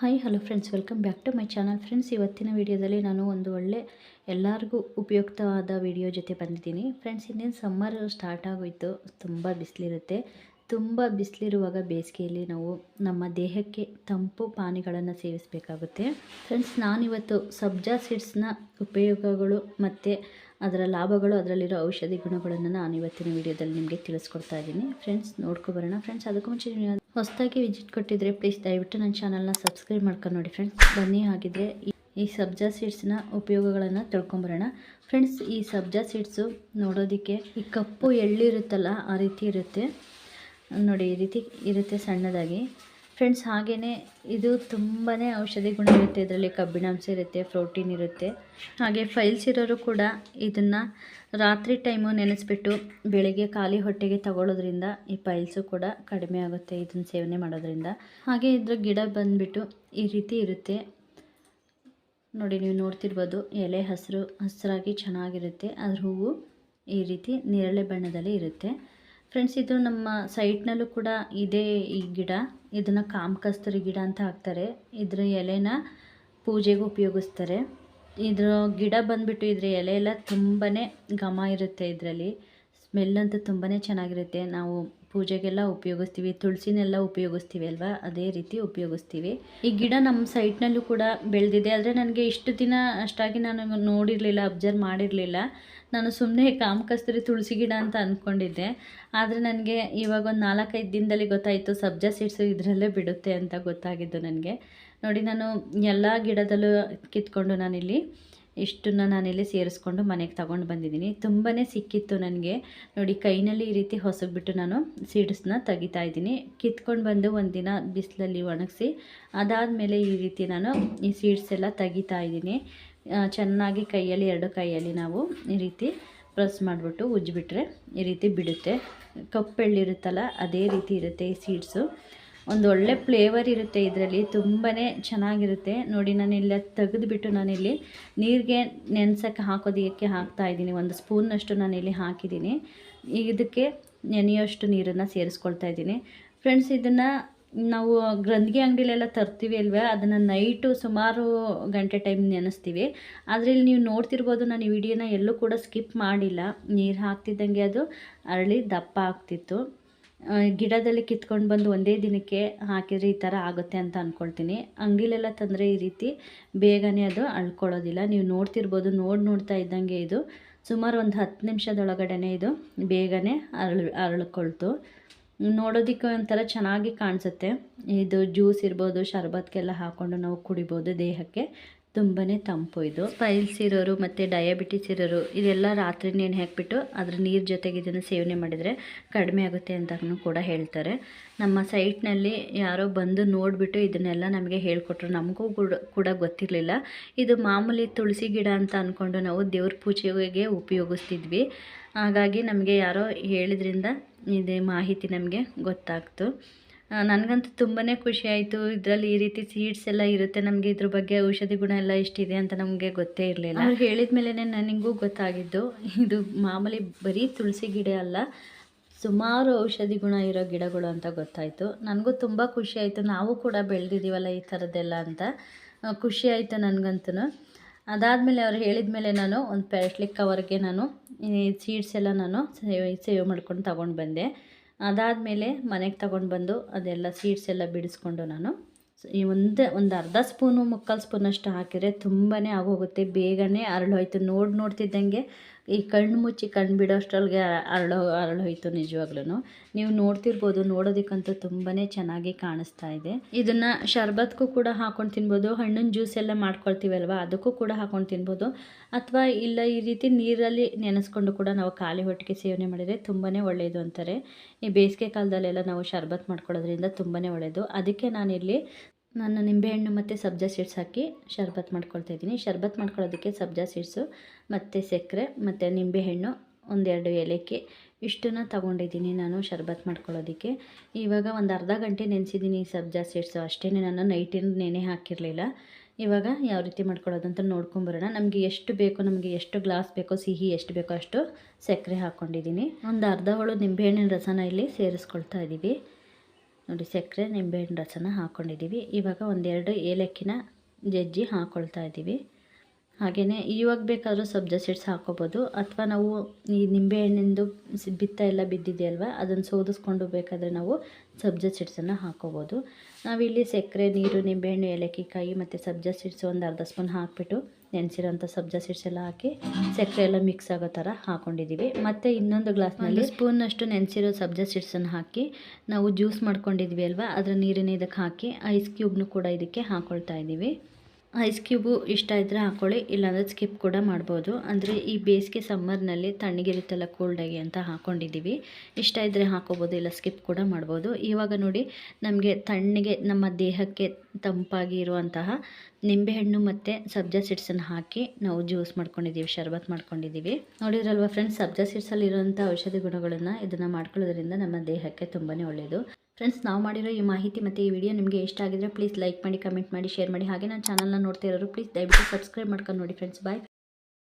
Hi, hello friends. Welcome back to my channel. Friends, ಇವತ್ತಿನ ವಿಡಿಯೋದಲ್ಲಿ ನಾನು ಒಂದು ಒಳ್ಳೆ, ಎಲ್ಲರಿಗೂ ಉಪಯುಕ್ತವಾದ ವಿಡಿಯೋ ಜೊತೆ ಬಂದಿದ್ದೀನಿ. ಫ್ರೆಂಡ್ಸ್, ಇನ್ನೇನು ಸಮ್ಮರ್ ಸ್ಟಾರ್ಟ್ ಆಗೋಯ್ತು. ತುಂಬ ಬಿಸಿಲಿರುತ್ತೆ. ತುಂಬ ಬಿಸಿಲಿರುವಾಗ ಬೇಸಿಗೆಯಲ್ಲಿ ನಾವು ನಮ್ಮ ದೇಹಕ್ಕೆ ತಂಪು ಪಾನಿಗಳನ್ನು ಸೇವಿಸಬೇಕಾಗುತ್ತೆ. ಫ್ರೆಂಡ್ಸ್, ನಾನಿವತ್ತು ಸಬ್ಜಾ ಸೀಡ್ಸ್ನ ಉಪಯೋಗಗಳು ಮತ್ತು ಅದರ ಲಾಭಗಳು, ಅದರಲ್ಲಿರೋ ಔಷಧಿ ಗುಣಗಳನ್ನು ನಾನು ಇವತ್ತಿನ ವಿಡಿಯೋದಲ್ಲಿ ನಿಮಗೆ ತಿಳಿಸ್ಕೊಡ್ತಾ ಇದ್ದೀನಿ. ಫ್ರೆಂಡ್ಸ್ ನೋಡ್ಕೊಬರೋಣ ಫ್ರೆಂಡ್ಸ್, ಅದಕ್ಕೂ ಮುಂಚೆ ಹೊಸದಾಗಿ ವಿಜಿಟ್ ಕೊಟ್ಟಿದ್ರೆ ಪ್ಲೀಸ್ ದಯವಿಟ್ಟು ನನ್ನ ಚಾನಲ್ನ ಸಬ್ಸ್ಕ್ರೈಬ್ ಮಾಡ್ಕೊಂಡು ನೋಡಿ ಫ್ರೆಂಡ್ಸ್ ಬನ್ನಿ ಹಾಗಿದ್ರೆ ಈ- ಸಬ್ಜಾ ಸೀಡ್ಸ್ನ ಉಪಯೋಗಗಳನ್ನು ತಿಳ್ಕೊಂಬರೋಣ. ಫ್ರೆಂಡ್ಸ್ ಈ ಸಬ್ಜಾ ಸೀಡ್ಸು ನೋಡೋದಕ್ಕೆ ಈ ಕಪ್ಪು ಎಳ್ಳಿರುತ್ತಲ್ಲ ಆ ರೀತಿ ಇರುತ್ತೆ. ನೋಡಿ, ಈ ರೀತಿ ಇರುತ್ತೆ ಸಣ್ಣದಾಗಿ. ಫ್ರೆಂಡ್ಸ್ ಹಾಗೆಯೇ ಇದು ತುಂಬಾ ಔಷಧಿ ಗುಣ ಇರುತ್ತೆ. ಇದರಲ್ಲಿ ಕಬ್ಬಿಣಾಂಶ ಇರುತ್ತೆ ಪ್ರೋಟೀನ್ ಇರುತ್ತೆ. ಹಾಗೆ ಫೈಲ್ಸ್ ಇರೋರು ಕೂಡ ಇದನ್ನು ರಾತ್ರಿ ಟೈಮು ನೆನೆಸ್ಬಿಟ್ಟು ಬೆಳಗ್ಗೆ ಖಾಲಿ ಹೊಟ್ಟೆಗೆ ತಗೊಳ್ಳೋದ್ರಿಂದ ಈ ಪೈಲ್ಸು ಕೂಡ ಕಡಿಮೆ ಆಗುತ್ತೆ ಇದನ್ನು ಸೇವನೆ ಮಾಡೋದ್ರಿಂದ. ಹಾಗೆ ಇದ್ರ ಗಿಡ ಬಂದುಬಿಟ್ಟು ಈ ರೀತಿ ಇರುತ್ತೆ. ನೋಡಿ, ನೀವು ನೋಡ್ತಿರ್ಬೋದು ಎಲೆ ಹಸಿರು, ಹಸಿರಾಗಿ ಚೆನ್ನಾಗಿರುತ್ತೆ. ಅದ್ರ ಹೂವು ಈ ರೀತಿ ನೇರಳೆ ಬಣ್ಣದಲ್ಲಿ ಇರುತ್ತೆ. ಫ್ರೆಂಡ್ಸ್, ಇದು ನಮ್ಮ ಸೈಟ್ನಲ್ಲೂ ಕೂಡ ಇದೆ ಈ ಗಿಡ. ಇದನ್ನು ಕಾಮಕಸ್ತೂರಿ ಗಿಡ ಅಂತ ಹಾಕ್ತಾರೆ. ಇದರ ಎಲೆನ ಪೂಜೆಗೂ ಉಪಯೋಗಿಸ್ತಾರೆ. ಇದ್ರ ಗಿಡ ಬಂದ್ಬಿಟ್ಟು ಇದ್ರ ಎಲೆ ಎಲ್ಲ ತುಂಬಾ ಘಮ ಇರುತ್ತೆ ಇದರಲ್ಲಿ. ಸ್ಮೆಲ್ ಅಂತೂ ತುಂಬಾ ಚೆನ್ನಾಗಿರುತ್ತೆ. ನಾವು ಪೂಜೆಗೆಲ್ಲ ಉಪಯೋಗಿಸ್ತೀವಿ, ತುಳಸಿನೆಲ್ಲ ಉಪಯೋಗಿಸ್ತೀವಿ ಅಲ್ವಾ? ಅದೇ ರೀತಿ ಉಪಯೋಗಿಸ್ತೀವಿ. ಈ ಗಿಡ ನಮ್ಮ ಸೈಟ್ನಲ್ಲೂ ಕೂಡ ಬೆಳೆದಿದೆ. ಆದರೆ ನನಗೆ ಇಷ್ಟು ದಿನ ಅಷ್ಟಾಗಿ ನಾನು ನೋಡಿರಲಿಲ್ಲ, ಅಬ್ಸರ್ವ್ ಮಾಡಿರಲಿಲ್ಲ. ನಾನು ಸುಮ್ಮನೆ ಕಾಮಕಸ್ತೂರಿ ತುಳಸಿ ಗಿಡ ಅಂತ ಅಂದ್ಕೊಂಡಿದ್ದೆ ಆದರೆ ನನಗೆ ಇವಾಗ ಒಂದು ನಾಲ್ಕೈದು ದಿನದಲ್ಲಿ ಗೊತ್ತಾಯಿತು, ಸಬ್ಜಾ ಸೀಡ್ಸು ಇದರಲ್ಲೇ ಬಿಡುತ್ತೆ ಅಂತ ಗೊತ್ತಾಗಿದ್ದು ನನಗೆ. ನೋಡಿ, ನಾನು ಎಲ್ಲ ಗಿಡದಲ್ಲೂ ಕಿತ್ಕೊಂಡು ನಾನಿಲ್ಲಿ ಇಷ್ಟನ್ನು ನಾನಿಲ್ಲಿ ಸೇರಿಸ್ಕೊಂಡು ಮನೆಗೆ ತಗೊಂಡು ಬಂದಿದ್ದೀನಿ. ತುಂಬಾ ಸಿಕ್ಕಿತ್ತು ನನಗೆ. ನೋಡಿ, ಕೈನಲ್ಲಿ ಈ ರೀತಿ ಹೊಸಗ್ಬಿಟ್ಟು ನಾನು ಸೀಡ್ಸ್ನ ತೆಗಿತಾ ಇದ್ದೀನಿ. ಕಿತ್ಕೊಂಡು ಬಂದು ಒಂದಿನ ಬಿಸಿಲಲ್ಲಿ ಒಣಗಿಸಿ, ಅದಾದಮೇಲೆ ಈ ರೀತಿ ನಾನು ಈ ಸೀಡ್ಸ್ ಎಲ್ಲ ತೆಗಿತಾ ಇದ್ದೀನಿ. ಚೆನ್ನಾಗಿ ಕೈಯಲ್ಲಿ, ಎರಡು ಕೈಯಲ್ಲಿ ನಾವು ಈ ರೀತಿ ಪ್ರೆಸ್ ಮಾಡಿಬಿಟ್ಟು ಉಜ್ಜಿಬಿಟ್ರೆ ಈ ರೀತಿ ಬಿಡುತ್ತೆ. ಕಪ್ಪೆಳ್ಳಿರುತ್ತಲ್ಲ ಅದೇ ರೀತಿ ಇರುತ್ತೆ ಈ ಸೀಡ್ಸು. ಒಂದು ಒಳ್ಳೆ ಫ್ಲೇವರ್ ಇರುತ್ತೆ ಇದರಲ್ಲಿ ತುಂಬಾ ಚೆನ್ನಾಗಿರುತ್ತೆ. ನೋಡಿ, ನಾನು ಇಲ್ಲ ತೆಗೆದುಬಿಟ್ಟು ನಾನಿಲ್ಲಿ ನೀರಿಗೆ ನೆನೆಸೋಕ್ಕೆ ಹಾಕೋದಕ್ಕೆ ಹಾಕ್ತಾ ಇದ್ದೀನಿ. ಒಂದು ಸ್ಪೂನ್ನಷ್ಟು ನಾನಿಲ್ಲಿ ಹಾಕಿದ್ದೀನಿ. ಇದಕ್ಕೆ ನೆನೆಯೋಷ್ಟು ನೀರನ್ನು ಸೇರಿಸ್ಕೊಳ್ತಾ ಇದ್ದೀನಿ. ಫ್ರೆಂಡ್ಸ್ ಇದನ್ನು ನಾವು ಗ್ರಂದಿಗೆ ಅಂಗಡಿಲೆಲ್ಲ ತರ್ತೀವಿ ಅಲ್ವಾ? ಅದನ್ನು ನೈಟು ಸುಮಾರು ಗಂಟೆ ಟೈಮ್ ನೆನೆಸ್ತೀವಿ. ಆದರೆ ಇಲ್ಲಿ ನೀವು ನೋಡ್ತಿರ್ಬೋದು, ನಾನು ಈ ವಿಡಿಯೋನ ಎಲ್ಲೂ ಕೂಡ ಸ್ಕಿಪ್ ಮಾಡಿಲ್ಲ. ನೀರು ಹಾಕ್ತಿದ್ದಂಗೆ ಅದು ಅರಳಿ ದಪ್ಪ ಆಗ್ತಿತ್ತು. ಗಿಡದಲ್ಲಿ ಕಿತ್ಕೊಂಡು ಬಂದು ಒಂದೇ ದಿನಕ್ಕೆ ಹಾಕಿದರೆ ಈ ಥರ ಆಗುತ್ತೆ ಅಂತ ಅಂದ್ಕೊಳ್ತೀನಿ ಅಂಗಡಿಲೆಲ್ಲ ತಂದರೆ ಈ ರೀತಿ ಬೇಗನೆ ಅದು ಅಳ್ಕೊಳ್ಳೋದಿಲ್ಲ. ನೀವು ನೋಡ್ತಿರ್ಬೋದು, ನೋಡಿ ನೋಡ್ತಾ ಇದ್ದಂಗೆ ಇದು. ಸುಮಾರು ಒಂದು ಹತ್ತು ನಿಮಿಷದೊಳಗಡೆ ಇದು ಬೇಗನೆ ಅರಳು ಅರಳ್ಕೊಳ್ತು ನೋಡೋದಕ್ಕೆ ಒಂಥರ ಚೆನ್ನಾಗಿ ಕಾಣಿಸುತ್ತೆ. ಇದು ಜ್ಯೂಸ್ ಇರ್ಬೋದು, ಶರ್ಬತ್ಗೆಲ್ಲ ಹಾಕ್ಕೊಂಡು ನಾವು ಕುಡಿಬೋದು ದೇಹಕ್ಕೆ. ತುಂಬಾ ತಂಪು ಇದು. ಸ್ಪೈಲ್ಸ್ ಇರೋರು ಮತ್ತು ಡಯಾಬಿಟಿಸ್ ಇರೋರು ಇದೆಲ್ಲ ರಾತ್ರಿ ನೆನೆ ಹಾಕಿಬಿಟ್ಟು ಅದ್ರ ನೀರು ಜೊತೆಗೆ ಇದನ್ನು ಸೇವನೆ ಮಾಡಿದರೆ ಕಡಿಮೆ ಆಗುತ್ತೆ ಅಂತಲೂ ಕೂಡ ಹೇಳ್ತಾರೆ. ನಮ್ಮ ಸೈಟ್ನಲ್ಲಿ ಯಾರೋ ಬಂದು ನೋಡಿಬಿಟ್ಟು ಇದನ್ನೆಲ್ಲ ನಮಗೆ ಹೇಳಿಕೊಟ್ರು. ನಮಗೂ ಕೂಡ ಕೂಡ ಗೊತ್ತಿರಲಿಲ್ಲ. ಇದು ಮಾಮೂಲಿ ತುಳಸಿ ಗಿಡ ಅಂತ ಅಂದ್ಕೊಂಡು ನಾವು ದೇವ್ರ ಪೂಜೆಗೆ ಉಪಯೋಗಿಸ್ತಿದ್ವಿ. ಹಾಗಾಗಿ ನಮಗೆ ಯಾರೋ ಹೇಳಿದ್ರಿಂದ ಇದೇ ಮಾಹಿತಿ ನಮಗೆ ಗೊತ್ತಾಗ್ತು. ನನಗಂತೂ ತುಂಬಾ ಖುಷಿ ಆಯಿತು. ಇದರಲ್ಲಿ ಈ ರೀತಿ ಸೀಡ್ಸ್ ಎಲ್ಲ ಇರುತ್ತೆ. ನಮಗೆ ಇದ್ರ ಬಗ್ಗೆ ಔಷಧಿ ಗುಣ ಎಲ್ಲ ಎಷ್ಟಿದೆ ಅಂತ ನಮಗೆ ಗೊತ್ತೇ ಇರಲಿಲ್ಲ. ಅವ್ರು ಹೇಳಿದ ಮೇಲೆ ನನಗೂ ಗೊತ್ತಾಗಿದ್ದು. ಇದು ಮಾಮೂಲಿ ಬರೀ ತುಳಸಿ ಗಿಡ ಅಲ್ಲ, ಸುಮಾರು ಔಷಧಿ ಗುಣ ಇರೋ ಗಿಡಗಳು ಅಂತ ಗೊತ್ತಾಯಿತು. ನನಗೂ ತುಂಬ ಖುಷಿ ಆಯಿತು. ನಾವು ಕೂಡ ಬೆಳೆದಿದ್ದೀವಲ್ಲ ಈ ಥರದ್ದೆಲ್ಲ ಅಂತ. ಖುಷಿ ಆಯಿತು ನನಗಂತೂ ಅದಾದಮೇಲೆ ಅವ್ರು ಹೇಳಿದ ಮೇಲೆ ನಾನು ಒಂದು ಪ್ಯಾಸ್ಲಿಕ್ ಕವರ್ಗೆ ನಾನು ಸೀಡ್ಸ್ ಎಲ್ಲ ನಾನು ಸೇವ್ ಸೇವ್ ಮಾಡ್ಕೊಂಡು ತಗೊಂಡು ಬಂದೆ ಅದಾದಮೇಲೆ ಮನೆಗೆ ತಗೊಂಡು ಬಂದು ಅದೆಲ್ಲ ಸೀಡ್ಸ್ ಎಲ್ಲ ಬಿಡಿಸ್ಕೊಂಡು ನಾನು. ಈ ಒಂದು ಒಂದು ಅರ್ಧ ಸ್ಪೂನು ಮುಕ್ಕಾಲು ಸ್ಪೂನಷ್ಟು ಹಾಕಿದರೆ ತುಂಬಾ ಆಗೋಗುತ್ತೆ. ಬೇಗನೆ ಅರಳೋಯ್ತು. ನೋಡಿ, ನೋಡ್ತಿದ್ದಂಗೆ ಈ ಕಣ್ಣು ಮುಚ್ಚಿ ಕಣ್ಣು ಬಿಡೋಷ್ಟರೊಳಗೆ ಅರಳು ಅರಳೋಯ್ತು ನಿಜವಾಗ್ಲೂ ನೀವು ನೋಡ್ತಿರ್ಬೋದು, ನೋಡೋದಕ್ಕಂತೂ ತುಂಬಾ ಚೆನ್ನಾಗಿ ಕಾಣಿಸ್ತಾ ಇದೆ. ಇದನ್ನು ಶರ್ಬತ್ಗೂ ಕೂಡ ಹಾಕೊಂಡು ತಿನ್ಬೋದು, ಹಣ್ಣಿನ ಜ್ಯೂಸ್ ಎಲ್ಲ ಮಾಡ್ಕೊಳ್ತೀವಲ್ವ, ಅದಕ್ಕೂ ಕೂಡ ಹಾಕೊಂಡು ತಿನ್ಬೋದು. ಅಥವಾ ಇಲ್ಲ ಈ ರೀತಿ ನೀರಲ್ಲಿ ನೆನೆಸ್ಕೊಂಡು ಕೂಡ ನಾವು ಖಾಲಿ ಹೊಟ್ಟಿಗೆ ಸೇವನೆ ಮಾಡಿದರೆ ತುಂಬಾ ಒಳ್ಳೆಯದು ಅಂತಾರೆ. ಈ ಬೇಸಿಗೆ ಕಾಲದಲ್ಲೆಲ್ಲ ನಾವು ಶರ್ಬತ್ ಮಾಡ್ಕೊಳ್ಳೋದ್ರಿಂದ ತುಂಬಾ ಒಳ್ಳೆಯದು ಅದಕ್ಕೆ ನಾನಿಲ್ಲಿ ನಾನು ನಿಂಬೆಹಣ್ಣು ಮತ್ತು ಸಬ್ಜಾ ಸೀಡ್ಸ್ ಹಾಕಿ ಶರ್ಬತ್ ಮಾಡ್ಕೊಳ್ತಾ ಇದ್ದೀನಿ. ಶರ್ಬತ್ ಮಾಡ್ಕೊಳ್ಳೋದಕ್ಕೆ ಸಬ್ಜಾ ಸೀಡ್ಸು, ಮತ್ತು ಸಕ್ಕರೆ, ಮತ್ತು ನಿಂಬೆಹಣ್ಣು ಒಂದೆರಡು ಏಲಕ್ಕಿ, ಇಷ್ಟನ್ನು ತಗೊಂಡಿದ್ದೀನಿ ನಾನು ಶರ್ಬತ್ ಮಾಡ್ಕೊಳ್ಳೋದಕ್ಕೆ. ಇವಾಗ ಒಂದು ಅರ್ಧ ಗಂಟೆ ನೆನೆಸಿದ್ದೀನಿ ಸಬ್ಜಾ ಸೀಡ್ಸು. ಅಷ್ಟೇ ನಾನು ನೈಟಿನ ನೆನೆ ಹಾಕಿರಲಿಲ್ಲ. ಇವಾಗ ಯಾವ ರೀತಿ ಮಾಡ್ಕೊಳ್ಳೋದಂತ ನೋಡ್ಕೊಂಬರೋಣ. ನಮಗೆ ಎಷ್ಟು ಬೇಕೋ, ನಮಗೆ ಎಷ್ಟು ಗ್ಲಾಸ್ ಬೇಕೋ, ಸಿಹಿ ಎಷ್ಟು ಬೇಕೋ ಅಷ್ಟು ಸಕ್ಕರೆ ಹಾಕ್ಕೊಂಡಿದ್ದೀನಿ. ಒಂದು ಅರ್ಧ ಹೋಳು ನಿಂಬೆಹಣ್ಣಿನ ರಸನ ಇಲ್ಲಿ ಸೇರಿಸ್ಕೊಳ್ತಾ ಇದ್ದೀವಿ. ನೋಡಿ ಸಕ್ಕರೆ ನಿಂಬೆಹಣ್ಣು ರಸನ ಹಾಕ್ಕೊಂಡಿದ್ದೀವಿ ಇವಾಗ ಒಂದೆರಡು ಏಲಕ್ಕಿನ ಜಜ್ಜಿ ಹಾಕ್ಕೊಳ್ತಾ ಇದ್ದೀವಿ. ಹಾಗೆಯೇ ಇವಾಗ ಬೇಕಾದರೂ ಸಬ್ಜಾ ಸೀಡ್ಸ್ ಹಾಕೋಬೋದು. ಅಥವಾ ನಾವು ಈ ನಿಂಬೆಹಣ್ಣಿಂದು ಹಣ್ಣಿಂದು ಬಿತ್ತ ಎಲ್ಲ ಬಿದ್ದಿದೆಯಲ್ವ ಅದನ್ನು ಸೋದಿಸ್ಕೊಂಡು ಬೇಕಾದರೆ ನಾವು ಸಬ್ಜಾ ಸೀಡ್ಸನ್ನು ಹಾಕೋಬೋದು. ನಾವಿಲ್ಲಿ ಸಕ್ಕರೆ, ನೀರು ನಿಂಬೆಹಣ್ಣು ಏಲಕ್ಕಿ ಕಾಯಿ ಮತ್ತು ಸಬ್ಜಾ ಸೀಡ್ಸ್ ಒಂದು ಅರ್ಧ ಸ್ಪೂನ್ ಹಾಕಿಬಿಟ್ಟು ನೆನೆಸಿರೋಂಥ ಸಬ್ಜಾ ಸೀಡ್ಸ್ ಎಲ್ಲ ಹಾಕಿ ಸಕ್ಕರೆ ಎಲ್ಲ ಮಿಕ್ಸ್ ಆಗೋ ಥರ ಹಾಕ್ಕೊಂಡಿದ್ದೀವಿ ಮತ್ತು ಇನ್ನೊಂದು ಗ್ಲಾಸ್ನಲ್ಲಿ ಸ್ಪೂನಷ್ಟು ನೆನೆಸಿರೋ ಸಬ್ಜಾ ಸೀಡ್ಸನ್ನು ಹಾಕಿ ನಾವು ಜ್ಯೂಸ್ ಮಾಡ್ಕೊಂಡಿದ್ವಿ ಅಲ್ವಾ? ಅದರ ನೀರಿನ ಇದಕ್ಕೆ ಹಾಕಿ ಐಸ್ ಕ್ಯೂಬ್ನು ಕೂಡ ಇದಕ್ಕೆ ಹಾಕ್ಕೊಳ್ತಾ ಇದ್ದೀವಿ. ಐಸ್ ಕ್ಯೂಬು ಇಷ್ಟ ಇದ್ದರೆ ಹಾಕ್ಕೊಳ್ಳಿ ಇಲ್ಲಾಂದರೆ ಸ್ಕಿಪ್ ಕೂಡ ಮಾಡ್ಬೋದು. ಅಂದರೆ ಈ ಬೇಸಿಗೆ ಸಮ್ಮರ್ನಲ್ಲಿ ತಣ್ಣಗಿರುತ್ತಲ್ಲ ಕೋಲ್ಡಾಗಿ ಅಂತ ಹಾಕ್ಕೊಂಡಿದ್ದೀವಿ ಇಷ್ಟ ಇದ್ದರೆ ಹಾಕೋಬೋದು, ಇಲ್ಲ ಸ್ಕಿಪ್ ಕೂಡ ಮಾಡ್ಬೋದು. ಇವಾಗ ನೋಡಿ, ನಮಗೆ ತಣ್ಣಗೆ, ನಮ್ಮ ದೇಹಕ್ಕೆ ತಂಪಾಗಿ ಇರುವಂತಹ ನಿಂಬೆಹಣ್ಣು ಮತ್ತು ಸಬ್ಜಾ ಸೀಡ್ಸನ್ನು ಹಾಕಿ ನಾವು ಜ್ಯೂಸ್ ಮಾಡ್ಕೊಂಡಿದ್ದೀವಿ, ಶರ್ಬತ್ ಮಾಡ್ಕೊಂಡಿದ್ದೀವಿ. ನೋಡಿದ್ರಲ್ವ ಫ್ರೆಂಡ್ಸ್ ಸಬ್ಜಾ ಸೀಡ್ಸಲ್ಲಿ ಇರುವಂಥ ಔಷಧಿ ಗುಣಗಳನ್ನು ಇದನ್ನು ಮಾಡ್ಕೊಳ್ಳೋದ್ರಿಂದ ನಮ್ಮ ದೇಹಕ್ಕೆ ತುಂಬಾ ಒಳ್ಳೆಯದು ಫ್ರೆಂಡ್ಸ್ ನಾವು ಮಾಡಿರೋ ಈ ಮಾಹಿತಿ ಮತ್ತು ಈ ವಿಡಿಯೋ ನಿಮಗೆ ಇಷ್ಟ ಆಗಿದ್ರೆ ಪ್ಲೀಸ್ ಲೈಕ್ ಮಾಡಿ ಕಮೆಂಟ್ ಮಾಡಿ ಶೇರ್ ಮಾಡಿ. ಹಾಗೆ ನನ್ನ ಚಾನಲ್ನ ನೋಡ್ತಾ ಇರೋರು ಪ್ಲೀಸ್ ದಯವಿಟ್ಟು ಸಬ್ಸ್ಕ್ರೈಬ್ ಮಾಡ್ಕೊಂಡು ನೋಡಿ ಫ್ರೆಂಡ್ಸ್ ಬಾಯ್